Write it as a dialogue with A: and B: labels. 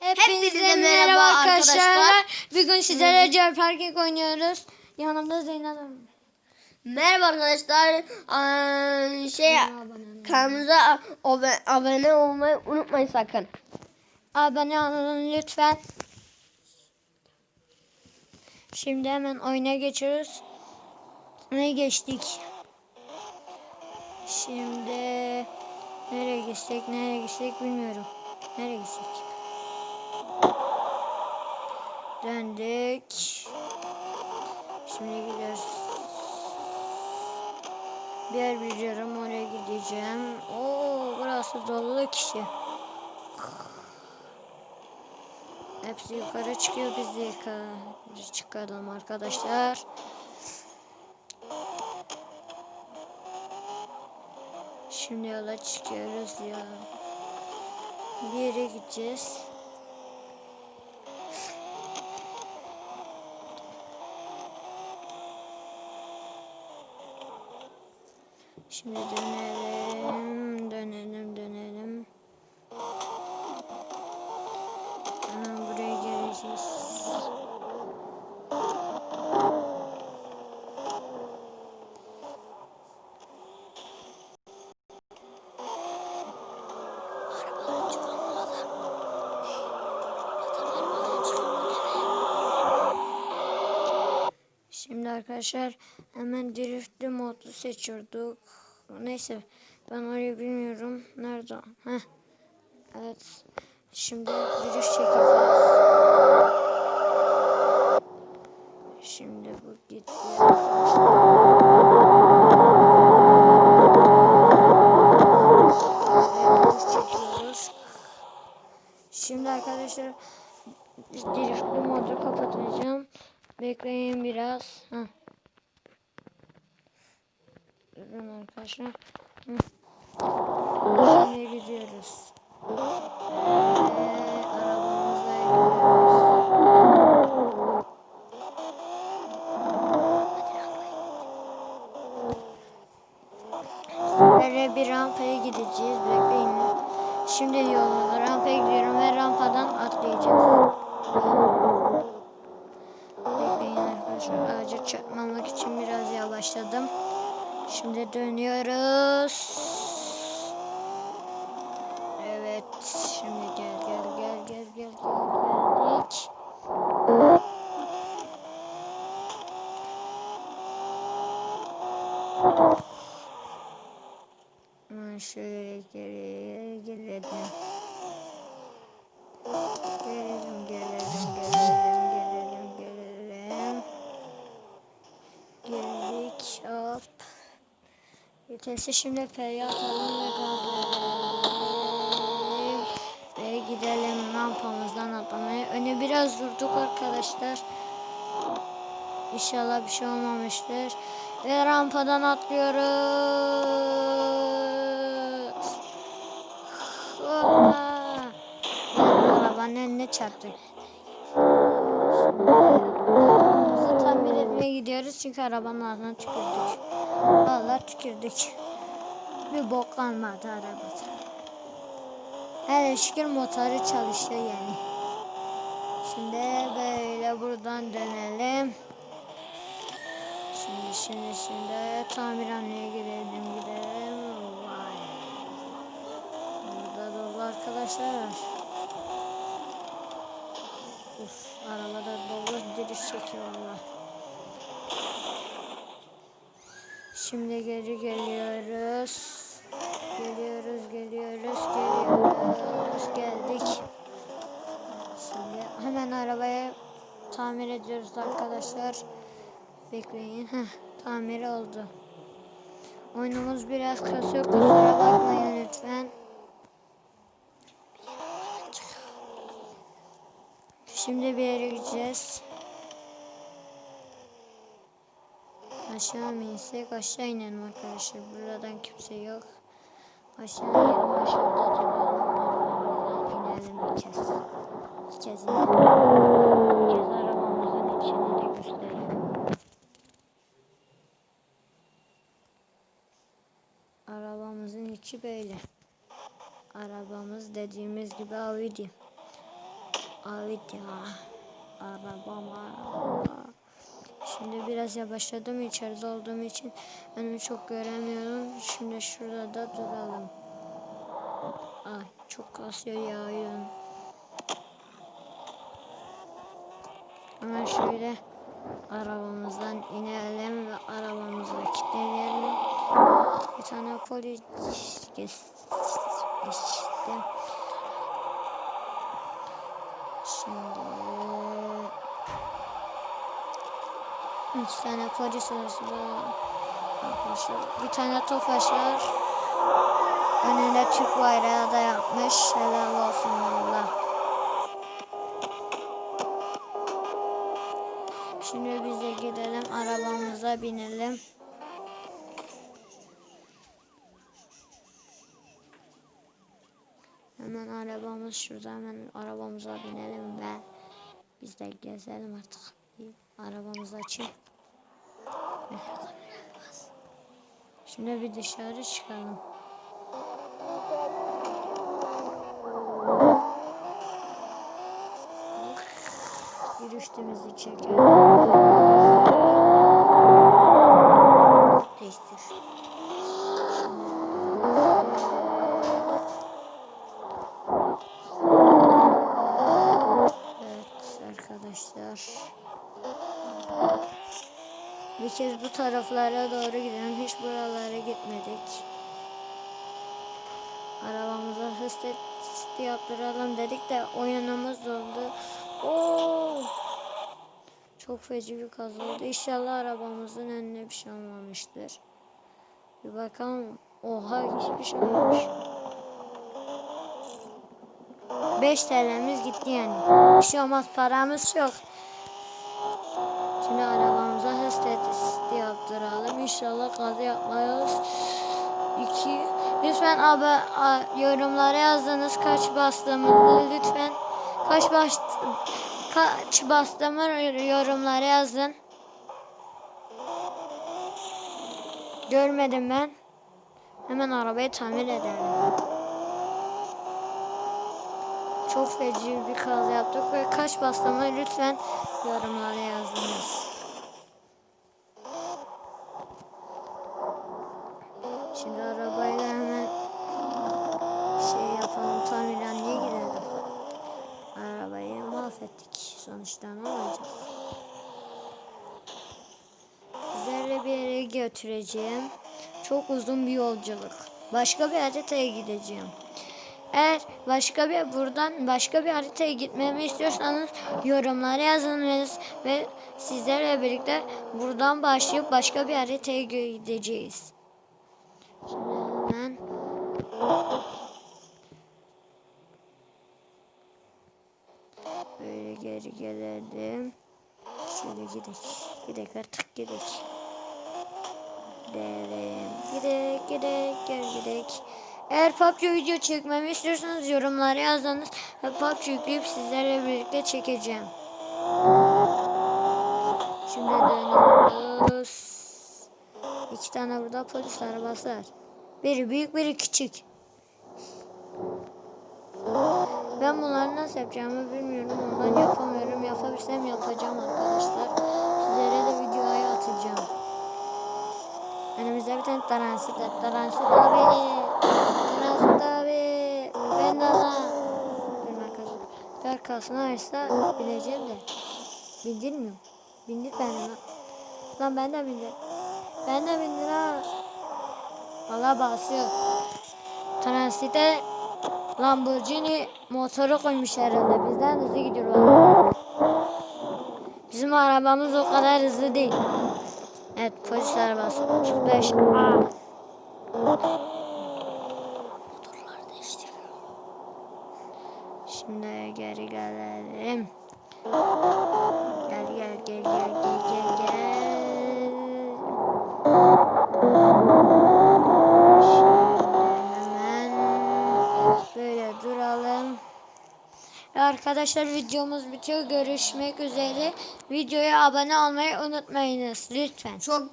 A: Hepinize merhaba arkadaşlar. Bugün sizlere Cer Parking oynuyoruz. Yanımda Zeynep Hanım.
B: Merhaba arkadaşlar. Ee, şey kanalımıza ab- abone olmayı unutmayın sakın.
A: abone olun lütfen. Şimdi hemen oyuna geçiyoruz. Ne geçtik? Şimdi nereye gitsek nereye gitsek bilmiyorum. Nereye gitsek? Döndük. Şimdi gidiyoruz. Bir yer biliyorum oraya gideceğim. Oo burası dolu kişi. Hepsi yukarı çıkıyor biz de yukarı çıkalım arkadaşlar. Şimdi yola çıkıyoruz ya. Bir yere gideceğiz. Şimdi dönelim, dönelim, dönelim. Hemen buraya geleceğiz. Şimdi arkadaşlar hemen driftli modu seçiyorduk. Neyse ben orayı bilmiyorum. Nerede? Heh. Evet. Şimdi drift çekeceğiz. Şimdi bu gitti arkadaşlar. Şimdi gidiyoruz. Böyle bir rampaya gideceğiz. Bekleyin. Şimdi yolda rampaya gidiyorum ve rampadan atlayacağız. Bekleyin arkadaşlar. Ağaca çarpmamak için biraz yavaşladım. Şimdi dönüyoruz. Vitesi şimdi F'ye atalım ve gaz verelim. Ve gidelim rampamızdan atlamaya. Öne biraz durduk arkadaşlar. İnşallah bir şey olmamıştır. Ve rampadan atlıyoruz. Arabanın önüne çarptık. Bizi tamir etmeye gidiyoruz çünkü arabanın ağzına tükürdük. Vallahi tükürdük. Bir bok kalmadı arabada. Hele şükür motoru çalışıyor yani. Şimdi böyle buradan dönelim. Şimdi şimdi şimdi tamirhaneye girelim gidelim. Vay. Burada dolu arkadaşlar. Uf, arabada dolu drift çekiyor valla. Şimdi geri geliyoruz. Geliyoruz, geliyoruz, geliyoruz. Geldik. Şimdi hemen arabaya tamir ediyoruz arkadaşlar. Bekleyin. Heh, tamir oldu. Oyunumuz biraz kasıyor. Kusura bakmayın lütfen. Şimdi bir yere gideceğiz. Aşağı mı insek? Aşağı inelim arkadaşlar. Buradan kimse yok. Aşağı inelim. Aşağıda. Arabamızdan inelim bir kez. Bir kez inelim. Bir kez arabamızın içini de gösterelim. Arabamızın içi böyle. Arabamız dediğimiz gibi Audi. Evet ya. Arabam araba. Şimdi biraz yavaşladım içeride olduğum için önümü çok göremiyorum. Şimdi şurada da duralım. Ay çok kasıyor yağıyor. Hemen şöyle arabamızdan inelim ve arabamızı kilitleyelim. Bir tane polis geçti. Üç tane polis arasında arkadaşlar bir tane tofaş var. Önünde Türk bayrağı da yapmış. Helal olsun valla. Şimdi biz de gidelim arabamıza binelim. Hemen arabamız şurada hemen arabamıza binelim ve biz de gezelim artık. Arabamızı açayım. Şimdi bir dışarı çıkalım. Yürüyüştüğümüzü çekelim. Değiştir. Evet arkadaşlar. Bir kez bu taraflara doğru gidelim. Hiç buralara gitmedik. Arabamıza hız testi yaptıralım dedik de oyunumuz oldu. Oo! Çok feci bir kaza oldu. İnşallah arabamızın önüne bir şey olmamıştır. Bir bakalım. Oha hiçbir şey olmamış. 5 TL'miz gitti yani. Bir şey olmaz paramız yok. Şimdi arabamıza hız testi yaptıralım. İnşallah kaza yapmayız. 2 Lütfen abi yorumlara yazdınız kaç bastığımızı lütfen kaç baş kaç bastığımı yorumlara yazın. Görmedim ben. Hemen arabayı tamir edelim. Çok feci bir kaza yaptık ve kaç bastığımı lütfen yorumlara yazdınız. Şimdi arabayla hemen şey yapalım tamirhaneye gidelim. Arabayı mahvettik. Sonuçta ne olacak? Sizlerle bir yere götüreceğim. Çok uzun bir yolculuk. Başka bir haritaya gideceğim. Eğer başka bir buradan başka bir haritaya gitmemi istiyorsanız yorumlara yazınız ve sizlerle birlikte buradan başlayıp başka bir haritaya gideceğiz. Hemen böyle geri gelelim. Şöyle gidelim. Gidelim artık gidelim. Gidelim. Gidelim gidelim gel gidelim. Eğer PUBG video çekmemi istiyorsanız yorumlara yazınız ve PUBG yükleyip sizlerle birlikte çekeceğim. Şimdi dönüyoruz. İki tane burada polis arabası var. Biri büyük biri küçük. Ben bunları nasıl yapacağımı bilmiyorum. Ondan yapamıyorum. Yapabilsem yapacağım arkadaşlar. Sizlere de videoyu atacağım. Önümüzde bir tane transit. Transit abi. Transit abi. Ben de ana. Benim arkadaşım. Bineceğim de. Bindirmiyorum. Bindir beni lan. Lan ben de bindir. Ben de bindir ha. Valla basıyor. Transite Lamborghini motoru koymuş herhalde. Bizden hızlı gidiyor. Bizim arabamız o kadar hızlı değil. Evet polis arabası. 35 A. Şimdi geri gelelim. Gel gel gel gel gel gel gel. Arkadaşlar videomuz bitiyor. Görüşmek üzere. Videoya abone olmayı unutmayınız lütfen.
B: Çok